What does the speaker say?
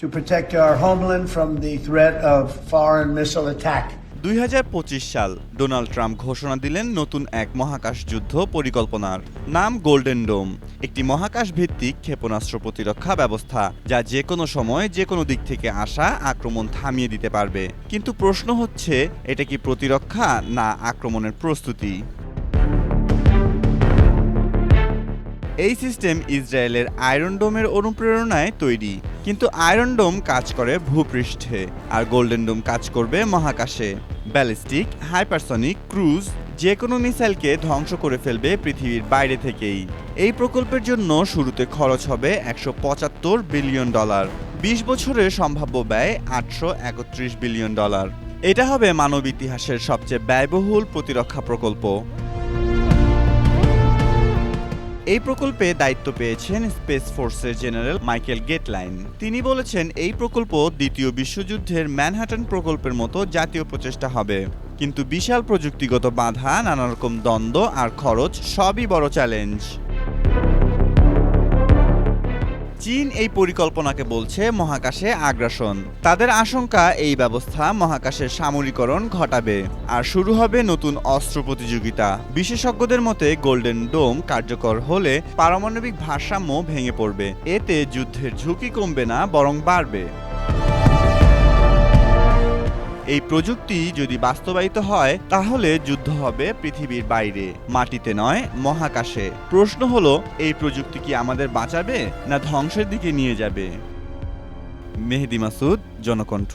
to protect our homeland from the threat of foreign missile attack. দুই হাজার পঁচিশ সাল ডোনাল্ড ট্রাম্প ঘোষণা দিলেন নতুন এক মহাকাশ যুদ্ধ পরিকল্পনার নাম গোল্ডেন ডোম, একটি মহাকাশ ভিত্তিক ক্ষেপণাস্ত্র প্রতিরক্ষা ব্যবস্থা যা যে কোনো সময় যে কোনো দিক থেকে আসা আক্রমণ থামিয়ে দিতে পারবে। কিন্তু প্রশ্ন হচ্ছে, এটা কি প্রতিরক্ষা না আক্রমণের প্রস্তুতি? এই সিস্টেম ইসরায়েলের আয়রন ডোমের অনুপ্রেরণায় তৈরি। কিন্তু আয়রন ডোম কাজ করে ভূপৃষ্ঠে আর গোল্ডেন ডোম কাজ করবে মহাকাশে। ব্যালিস্টিক হাইপারসনিক ক্রুজ যে কোনো মিসাইলকে ধ্বংস করে ফেলবে পৃথিবীর বাইরে থেকেই। এই প্রকল্পের জন্য শুরুতে খরচ হবে একশো পঁচাত্তর বিলিয়ন ডলার। বিশ বছরের সম্ভাব্য ব্যয় আটশো একত্রিশ বিলিয়ন ডলার। এটা হবে মানব ইতিহাসের সবচেয়ে ব্যয়বহুল প্রতিরক্ষা প্রকল্প। এই প্রকল্পে দায়িত্ব পেয়েছেন স্পেস ফোর্সের জেনারেল মাইকেল গেটলাইন। তিনি বলেছেন, এই প্রকল্প দ্বিতীয় বিশ্বযুদ্ধের ম্যানহাটন প্রকল্পের মতো জাতীয় প্রচেষ্টা হবে। কিন্তু বিশাল প্রযুক্তিগত বাধা, নানারকম দ্বন্দ্ব আর খরচ সবই বড় চ্যালেঞ্জ। চীন এই পরিকল্পনাকে বলছে মহাকাশে আগ্রাসন। তাদের আশঙ্কা, এই ব্যবস্থা মহাকাশের সামরিকরণ ঘটাবে। আর শুরু হবে নতুন অস্ত্র প্রতিযোগিতা। বিশেষজ্ঞদের মতে, গোল্ডেন ডোম কার্যকর হলে পারমাণবিক ভারসাম্য ভেঙে পড়বে। এতে যুদ্ধের ঝুঁকি কমবে না, বরং বাড়বে। এই প্রযুক্তি যদি বাস্তবায়িত হয়, তাহলে যুদ্ধ হবে পৃথিবীর বাইরে, মাটিতে নয়, মহাকাশে। প্রশ্ন হলো, এই প্রযুক্তি কি আমাদের বাঁচাবে না ধ্বংসের দিকে নিয়ে যাবে? মেহেদি মাসুদ, জনকণ্ঠ।